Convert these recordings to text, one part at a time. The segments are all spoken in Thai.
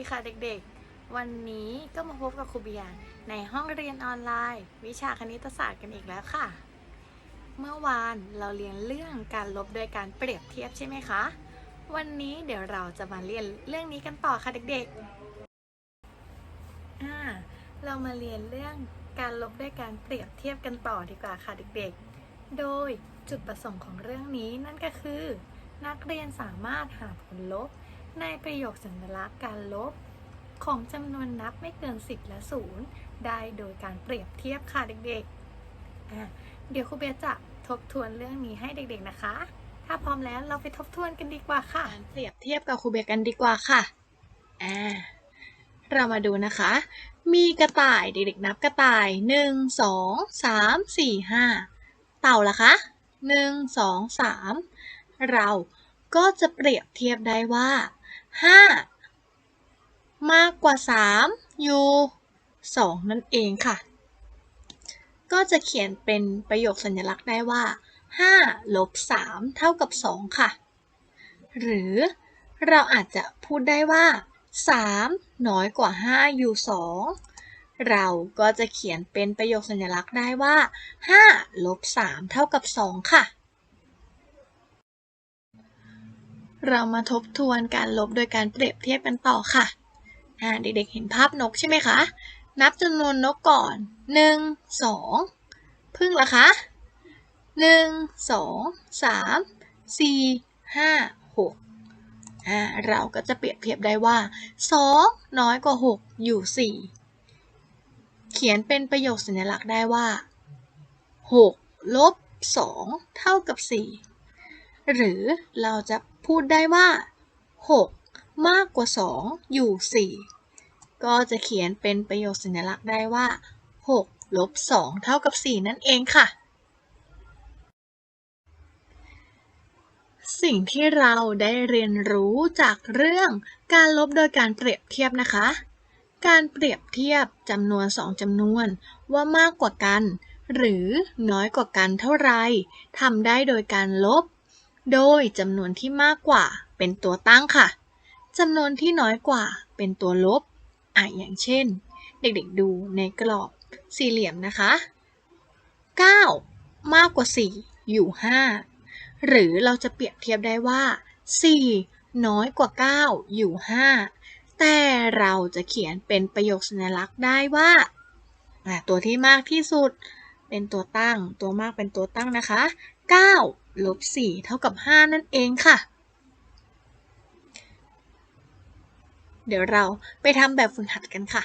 สวัสดีค่ะเด็กๆ วันนี้ก็มาพบกับครูเบียร์ในห้องเรียนออนไลน์ วิชาคณิตศาสตร์กันอีกแล้วค่ะ เมื่อวานเราเรียนเรื่องการลบโดยการเปรียบเทียบใช่ไหมคะ วันนี้เดี๋ยวเราจะมาเรียนเรื่องนี้กันต่อค่ะเด็กๆอ่าเรามาเรียนเรื่องการลบด้วยการเปรียบเทียบกันต่อดีกว่าค่ะเด็กๆ โดยจุดประสงค์ของเรื่องนี้นั่นก็คือ นักเรียนสามารถหาผลลบ ในประโยคสัญลักษณ์การลบของจำนวนนับไม่เกิน 10 และ 0 ได้โดยการเปรียบเทียบค่ะเด็กๆ เดี๋ยวครูเบียจะทบทวนเรื่องนี้ให้เด็กๆนะคะ ถ้าพร้อมแล้วเราไปทบทวนกันดีกว่าค่ะ การเปรียบเทียบกับครูเบียกันดีกว่าค่ะ อ่า เรามาดูนะคะ มีกระต่ายเด็กๆนับกระต่าย 1 2 3 4 5 เต่าล่ะคะ1 2 3 เราก็จะเปรียบเทียบได้ว่า 5มากกว่า3อยู่2นั่นเองค่ะ ก็จะเขียนเป็นประโยคสัญลักษณ์ได้ว่า5ลบ3เท่ากับ 2 ค่ะ หรือเราอาจจะพูดได้ว่า 3 น้อยกว่า 5 อยู่ 2 เราก็จะเขียนเป็นประโยคสัญลักษณ์ได้ว่า5ลบ3เท่ากับ 2 ค่ะ เรามาทบทวนการลบโดยการเปรียบเทียบกันต่อค่ะอ่าเด็กๆเห็นภาพนกใช่ไหมคะ นับจำนวนนกก่อน 1 2 พึ่งละคะ 1 2 3 4 5 6อ่าเราก็จะเปรียบเทียบได้ว่า 2 น้อยกว่า 6 อยู่ 4 เขียนเป็นประโยคสัญลักษณ์ได้ว่า 6 ลบ 2 เท่ากับ 4 หรือเราจะ พูดได้ว่า 6 มากกว่า 2 อยู่ 4 ก็จะเขียนเป็นประโยคสัญลักษณ์ได้ว่า 6 ลบ 2 เท่ากับ 4 นั่นเองค่ะ สิ่งที่เราได้เรียนรู้จากเรื่องการลบโดยการเปรียบเทียบนะคะ การเปรียบเทียบจำนวน 2จำนวนว่ามากกว่ากัน หรือน้อยกว่ากันเท่าไรทำได้โดยการลบ โดยจำนวนที่มากกว่าเป็นตัวตั้งค่ะจำนวนที่น้อยกว่าเป็นตัวลบอะอย่างเช่น เด็กๆดูในกรอบสี่เหลี่ยมนะคะ 9 มากกว่า 4 อยู่ 5 หรือเราจะเปรียบเทียบได้ว่า 4 น้อยกว่า 9 อยู่ 5 แต่เราจะเขียนเป็นประโยคสัญลักษณ์ได้ว่าตัวที่มากที่สุดเป็นตัวตั้ง ตัวมากเป็นตัวตั้งนะคะ 9 ลบ4เท่ากับ 5 นั่นเองค่ะ เดี๋ยวเราไปทำแบบฝึกหัดกันค่ะ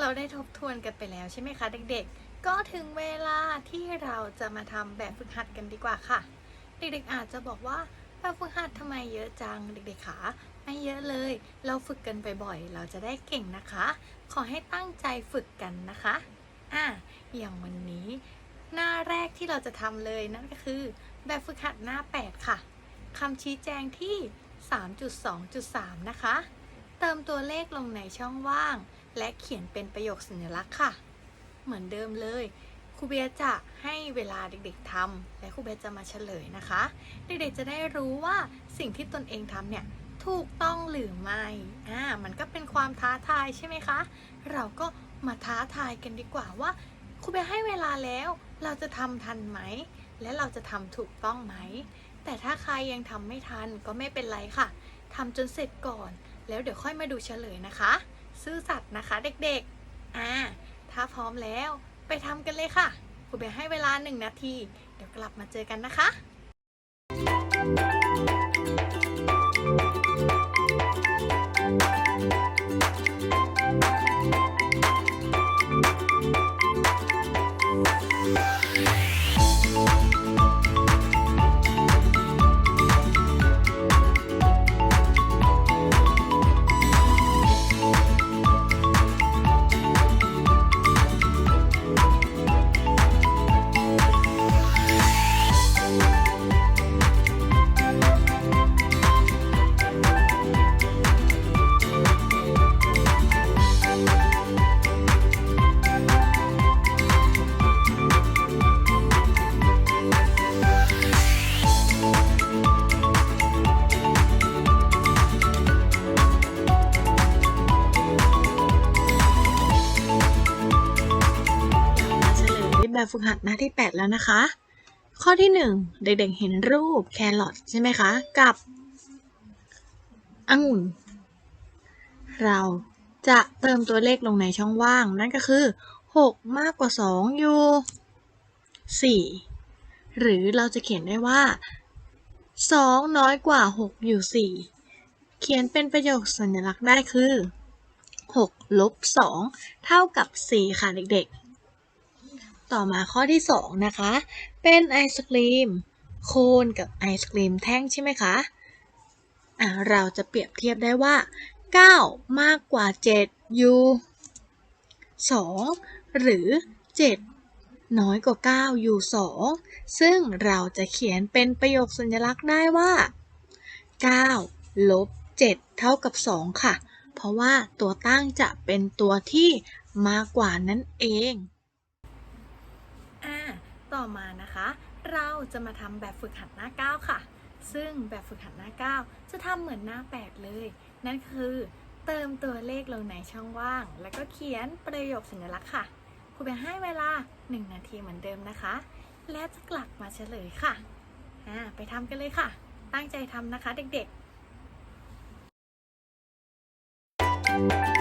เราได้ทบทวนกันไปแล้วใช่ไหมคะเด็กๆ ก็ถึงเวลาที่เราจะมาทำแบบฝึกหัดกันดีกว่าค่ะ เด็กๆอาจจะบอกว่าแบบฝึกหัดทำไมเยอะจังเด็กๆคะไม่เยอะเลย เราฝึกกันบ่อยๆ เราจะได้เก่งนะคะ ขอให้ตั้งใจฝึกกันนะคะ อะอย่างวันนี้ หน้าแรกที่เราจะทำเลยนั่นก็คือ แบบฝึกหัดหน้า 8 ค่ะคำชี้แจงที่ 3.2.3 นะคะ เติมตัวเลขลงในช่องว่าง และเขียนเป็นประโยคสัญลักษณ์ค่ะ เหมือนเดิมเลยครูเบียจะให้เวลาเด็กๆทำและครูเบียจะมาเฉลยนะคะ เด็กๆจะได้รู้ว่าสิ่งที่ตนเองทำเนี่ยถูกต้องหรือไม่ อ่า มันก็เป็นความท้าทายใช่ไหมคะ เราก็ มาท้าทายกันดีกว่าว่าครูเบียร์ให้เวลาแล้ว เราจะทำทันไหม และเราจะทำถูกต้องไหม แต่ถ้าใครยังทำไม่ทันก็ไม่เป็นไรค่ะทำจนเสร็จก่อน แล้วเดี๋ยวค่อยมาดูเฉลยนะคะ ซื่อสัตย์นะคะเด็กๆ อ่า ถ้าพร้อมแล้วไปทำกันเลยค่ะครูเบียร์ให้เวลาหนึ่งนาที เดี๋ยวกลับมาเจอกันนะคะ ฝึกหัดหน้าที่ 8 แล้วนะคะ ข้อที่ 1 เด็กๆเห็นรูปแครอทใช่ไหมคะ กับองุ่น เราจะเติมตัวเลขลงในช่องว่าง นั่นก็คือ 6 มากกว่า 2 อยู่ 4 หรือเราจะเขียนได้ว่า 2 น้อยกว่า 6 อยู่ 4 เขียนเป็นประโยคสัญลักษณ์ได้คือ6ลบ2เท่ากับ 4 ค่ะเด็กๆ ต่อมาข้อที่ 2 นะคะ เป็นไอศครีมโคนกับไอศครีมแท่งใช่ไหมคะอะเราจะเปรียบเทียบได้ว่า 9 มากกว่า 7 อยู่ 2 หรือ 7 น้อยกว่า 9 อยู่ 2 ซึ่งเราจะเขียนเป็นประโยคสัญลักษณ์ได้ว่า 9 ลบ 7 เท่ากับ 2 ค่ะ เพราะว่าตัวตั้งจะเป็นตัวที่มากกว่านั่นเอง ต่อมานะคะ เราจะมาทำแบบฝึกหัดหน้าก้9ค่ะ ซึ่งแบบฝึกหัดหน้าก้9จะทำเหมือนหน้า8เลย นั่นคือเติมตัวเลขลงในช่องว่าง แล้วก็เขียนประโยคสัญลักษณ์ค่ะครูไปให้เวลา 1 นาทีเหมือนเดิมนะคะ และจะกลับมาเฉลยค่ะอ่าไปทำกันเลยค่ะ ตั้งใจทำนะคะเด็กๆ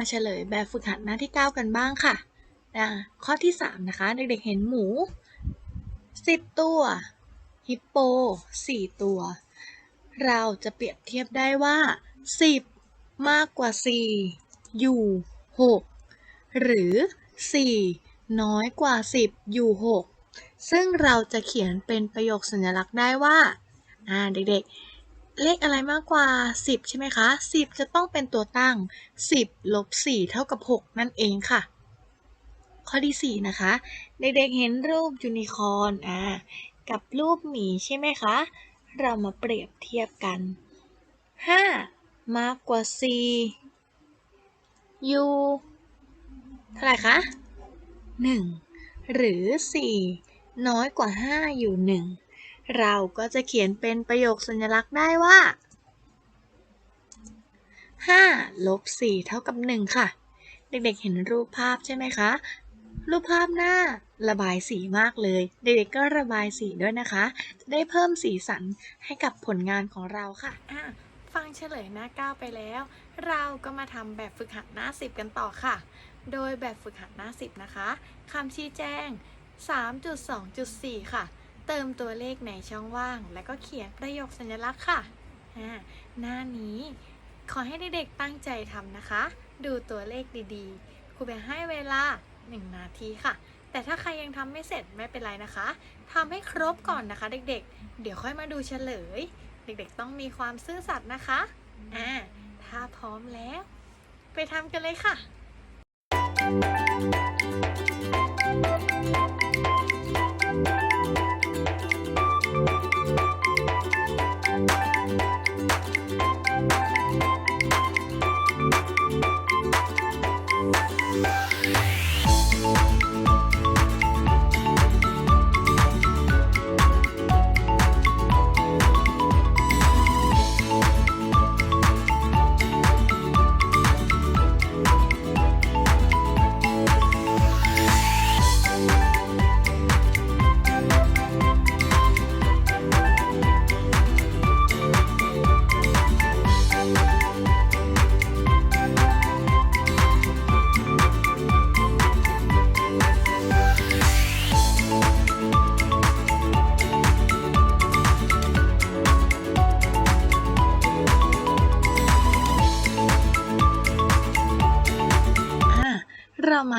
เรามาเฉลยแบบฝึกหัดหน้าที่ 9 กันบ้างค่ะอ่าข้อที่ 3 นะคะ เด็กๆ เห็นหมู 10 ตัว ฮิปโป 4 ตัว เราจะเปรียบเทียบได้ว่า 10 มากกว่า 4 อยู่ 6 หรือ 4 น้อยกว่า 10 อยู่ 6 ซึ่งเราจะเขียนเป็นประโยคสัญลักษณ์ได้ว่า เด็กๆ เลขอะไรมากกว่า 10 ใช่ไหมคะ 10 จะต้องเป็นตัวตั้ง 10ลบ4เท่ากับ 6 นั่นเองค่ะ ข้อที่ 4 นะคะ เด็กๆเห็นรูปยูนิคอร์นอ่ากับรูปหมีใช่ไหมคะ เรามาเปรียบเทียบกัน 5 มากกว่า4อยู่เท่าไหร่คะ 1 หรือ 4 น้อยกว่า 5 อยู่ 1 เราก็จะเขียนเป็นประโยคสัญลักษณ์ได้ว่า 5 ลบ 4 เท่ากับ 1 ค่ะ เด็กๆ เห็นรูปภาพใช่ไหมคะ รูปภาพหน้าระบายสีมากเลย เด็กๆ ก็ระบายสีด้วยนะคะ จะได้เพิ่มสีสันให้กับผลงานของเราค่ะะฟังเฉลยหน้า 9 ไปแล้ว เราก็มาทำแบบฝึกหัดหน้า 10 กันต่อค่ะ โดยแบบฝึกหัดหน้า 10 นะคะคำชี้แจง 3.2.4 ค่ะ เติมตัวเลขในช่องว่าง แล้วก็เขียนประโยคสัญลักษณ์ค่ะหน้านี้ขอให้เด็กๆตั้งใจทำนะคะ ดูตัวเลขดีๆ ครูไปให้เวลา 1 นาทีค่ะ แต่ถ้าใครยังทำไม่เสร็จไม่เป็นไรนะคะทำให้ครบก่อนนะคะ เด็กๆ เดี๋ยวค่อยมาดูเฉลย เด็กๆต้องมีความซื่อสัตย์นะคะอ่าถ้าพร้อมแล้ว ไปทำกันเลยค่ะเร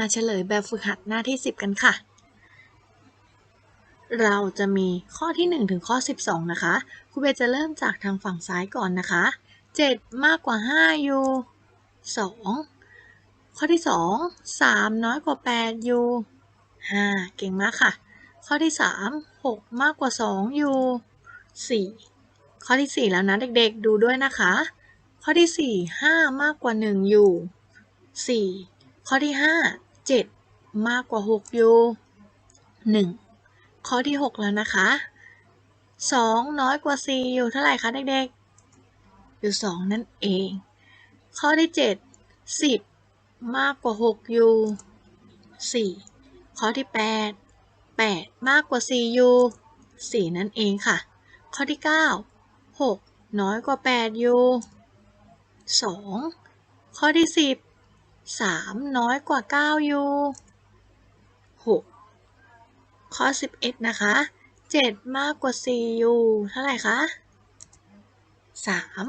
มาเฉลยแบบฝึกหัดหน้าที่ 10 กันค่ะ เราจะมีข้อที่ 1 ถึงข้อ 12 นะคะครูเบจะเริ่มจากทางฝั่งซ้ายก่อนนะคะ 7 มากกว่า 5 อยู่ 2 ข้อที่ 2 3 น้อยกว่า 8 อยู่ 5 เก่งมากค่ะ ข้อที่ 3 6 มากกว่า 2 อยู่ 4 ข้อที่ 4 แล้วนะเด็กๆ ดูด้วยนะคะ ข้อที่ 4 5 มากกว่า 1 อยู่ 4ข้อที่5 7 มากกว่า 6 อยู่ 1 ข้อที่ 6 แล้วนะคะ 2 น้อยกว่า 4 อยู่เท่าไหร่คะเด็กๆ อยู่ 2 นั่นเอง ข้อที่ 7 10 มากกว่า 6 อยู่ 4 ข้อที่ 8 8 มากกว่า 4 อยู่ 4 นั่นเองค่ะ ข้อที่ 9 6 น้อยกว่า 8 อยู่ 2 ข้อที่ 10 3 น้อยกว่า 9 อยู่ 6 ข้อ 11 นะคะ 7 มากกว่า 4 อยู่ เท่าไหร่คะ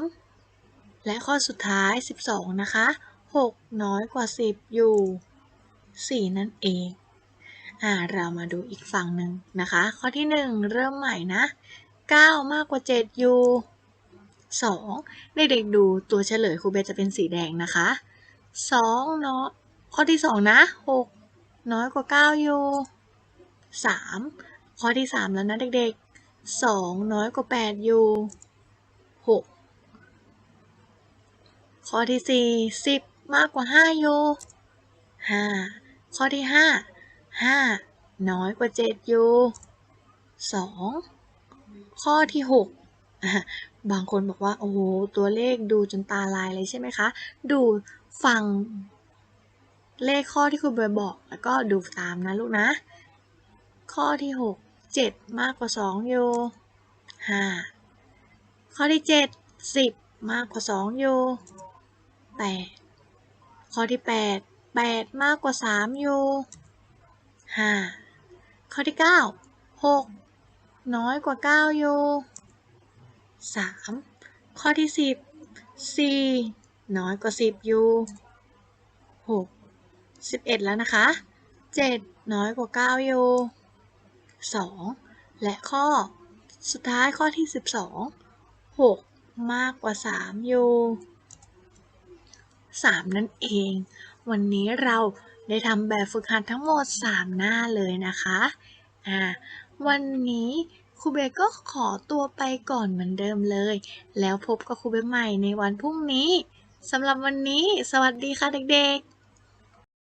3 และข้อสุดท้าย 12 นะคะ 6 น้อยกว่า 10 อยู่ 4 นั่นเอง อ่า เรามาดูอีกฝั่งหนึ่งนะคะ ข้อที่ 1 เริ่มใหม่นะ 9 มากกว่า 7 อยู่ 2 เด็กๆดูตัวเฉลยครูเบจะเป็นสีแดงนะคะ 2เนาะข้อที่2นะ6น้อยกว่า9อยู่3ข้อที่3แล้วนะเด็กๆ2น้อยกว่า8อยู่6ข้อที่4 10มากกว่า5อยู่5ข้อที่5 5น้อยกว่า7อยู่2ข้อที่6อะบางคนบอกว่า โอ้โห ตัวเลขดูจนตาลายเลยใช่ไหมคะ ดู ฟังเลขข้อที่ครูเบย์บอก แล้วก็ดูตามนะลูกนะ ข้อที่ 6 7 มากกว่า 2 อยู่ 5 ข้อที่ 7 10 มากกว่า 2 อยู่ 8 ข้อที่ 8 8 มากกว่า 3 อยู่ 5 ข้อที่ 9 6 น้อยกว่า 9 อยู่ 3 ข้อที่ 10 4 น้อยกว่า10อยู่6 11แล้วนะคะ7น้อยกว่า9อยู่2และข้อสุดท้ายข้อที่12 6มากกว่า3อยู่3นั่นเอง วันนี้เราได้ทำแบบฝึกหัดทั้งหมด 3 หน้าเลยนะคะ อ่า วันนี้ครูเบก็ขอตัวไปก่อนเหมือนเดิมเลย แล้วพบกับครูเบใหม่ในวันพรุ่งนี้ สำหรับวันนี้ สวัสดีค่ะเด็กๆ